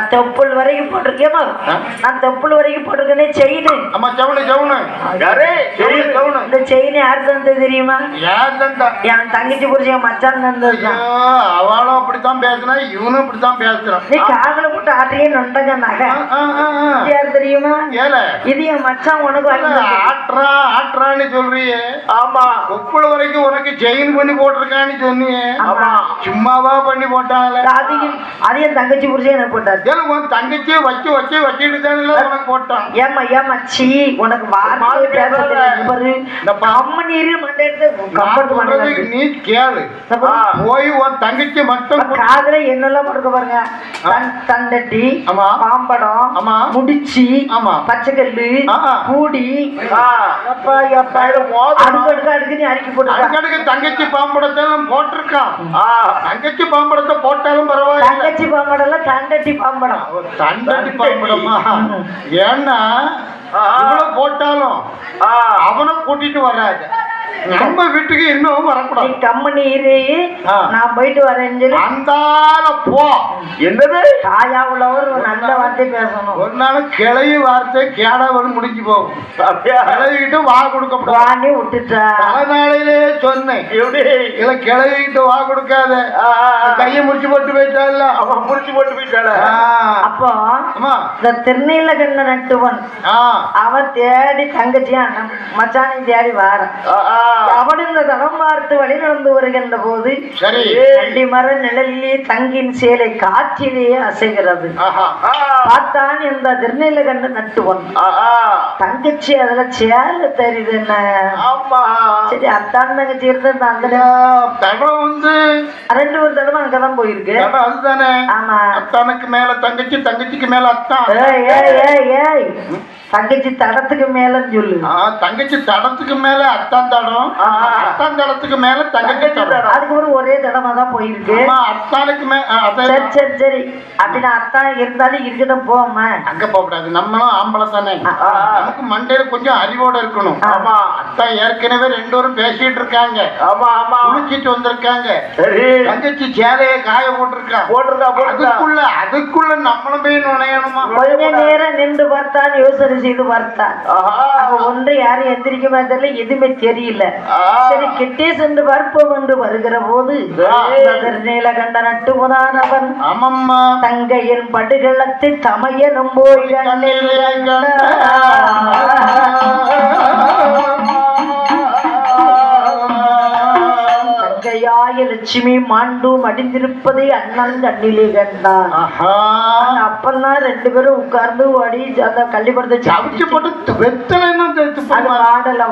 தொப்புள் வரைக்கும் போட்டிருக்கேமா? நான் தொப்புள் வரைக்கும் போட்டிருக்கேனே செயின். அம்மா சவுனு சவுனு. யாரே? சவுனு சவுனு. இந்த செயின் யார் தந்தது தெரியுமா? யார் தண்டா என் தங்கச்சி புரிச்ச மச்சான் தந்தது அவளும் அப்படித்தான் பேசுனா இவனும் இப்படித்தான் பேசுறான். நீ காதுல போட்டு ஆட்டியே நொண்டங்க நகை ஆ. இது என் மச்சான் உனக்கு. ஆட்றா ஆட்றான்னு சொல்றியே ஆமா கொப்புள வரைக்கும் உனக்கு செயின் பண்ணி போட்டிருக்கான்னு சொன்னியே ஆமா. சும்மாவா பண்ணி போட்டாங்களே அது என் தங்கச்சி புரிச்ச எனக்கு போட்டாரு ஏல உன் தங்கச்சியை வச்சு வச்சு வச்சுட்டு தானே உனக்கு போட்டான் ஏமா ஏமா சீ உனக்கு வார்த்தை மாதிரி பேச பேசாத. தெரியாது பாரு இந்த கம்மனீர் மண்டை நீ கேளு. போய் உன் தங்கச்சி மட்டும். காதுல என்னெல்லாம் போட்டுக்க பாருங்க தண்டட்டி. பாம்படம். முடிச்சி ஆமா. பச்சைக்கல்லு அப்பா அப்பா. அடுக்கு நீ அரிக்கி போட்டுக்க. அதுக்கடுக்கு தங்கச்சி பாம்படத்தை எல்லாம் போட்டிருக்கான் தங்கச்சி பாம்படத்தை போட்டாலும் பரவாயில்ல. தங்கச்சி பாம்படம்லாம் தண்டட்டி பாம்படம். தண்டடி பாம்படமா? ஏன்னா இவ்வளவு போட்டாலும் அவனை கூட்டிட்டு வராது. நம்ம வீட்டுக்கு இன்னும் வரக்கூடாது. கம்மனி இரு. நான் போயிட்டு வரேன்னு சொல்லி. அந்தால போ. என்னது? தாயா உள்ளவர் நல்ல வார்த்தை பேசணும். ஒரு நாள் கிளவி வார்த்தை கேடாவது முடிஞ்சு போகும். கிளவிக்கிட்டு வா கொடுக்கப்படாது. வாணி விட்டுட்டா தலைநாளையிலே சொன்னேன். எப்படி? இல்ல கிளவிக்கிட்டு வா கொடுக்காத. கையை முடிச்சு போட்டு போயிட்டால அவன் முடிச்சு போட்டு போயிட்டால அப்போ அம்மா. இந்த திருநீலகண்ட நட்டுவன் ஆ. அவ தேடி தங்கச்சியா மச்சானை தேடி வார அவன் இந்த தடம் பார்த்து வழி நடந்து வருகின்ற போது சரி. மர நிழலிலே தங்கின் சேலை காற்றிலேயே அசைகிறது. பார்த்தான் இந்த திருநீலகண்ட நட்டுவன் தங்கச்சி அதுல சேலை தெரியுது என்ன? ஆமா. சரி அத்தான் தங்கச்சி இருந்த அந்த ஐயா, தடம் வந்து ரெண்டு ஒரு தடவை அங்கதான் போயிருக்கு. அதுதானே. ஆமா. அத்தானுக்கு மேல தங்கச்சி தங்கச்சிக்கு மேல அத்தான். ஏய் ஏய் ஏய். தங்கச்சி தடத்துக்கு மேலன்னு சொல்லு. தங்கச்சி தடத்துக்கு மேல அத்தான் தடம். அத்தான் தடத்துக்கு மேல தங்கச்சி தடம். அதுக்கப்புறம் ஒரே தடவை தான் போயிருக்கு. அத்தானுக்கு மேல சரி சரி சரி. அப்படின்னா அத்தான் இருந்தாலும் இருக்கட்டும் போமா அங்க போகக்கூடாது. நம்மளும் ஆம்பளை தானே. நமக்கு மண்டையில கொஞ்சம் அறிவோட இருக்கணும். ஆமா. அத்தா ஏற்கனவே ரெண்டு பேரும் பேசிட்டு இருக்காங்க. ஆமா ஆமா. குளிச்சிட்டு வந்திருக்காங்க. சரி. தங்கச்சி சேலைய காய போட்டிருக்கா? போட்டிருக்கா அதுக்குள்ள அதுக்குள்ள நம்மளும் போய் நுழையணுமா? கொஞ்ச நேரம் நின்று பார்த்தான் யோசனை செய்து பார்த்தான். ஒன்று யாரும் எந்திரிக்குமா தெரியல எதுவுமே தெரியல. சரி கிட்டே சென்று பார்ப்போம் என்று வருகிற போது நீலகண்ட நட்டுவதான் அவன் ஆமாம்மா. தங்கையின் படுகளத்தில் தமையனும் போய் கண்ணில் லட்சுமி மாண்டு மடிந்திருப்பதை அண்ணன் கண்ணிலே கண்டான். அப்பந்தான் ரெண்டு பேரும் உட்கார்ந்து ஓடி அந்த கள்ளிப்படத்தை சமைச்சு போட்டு வெத்தலை வாடல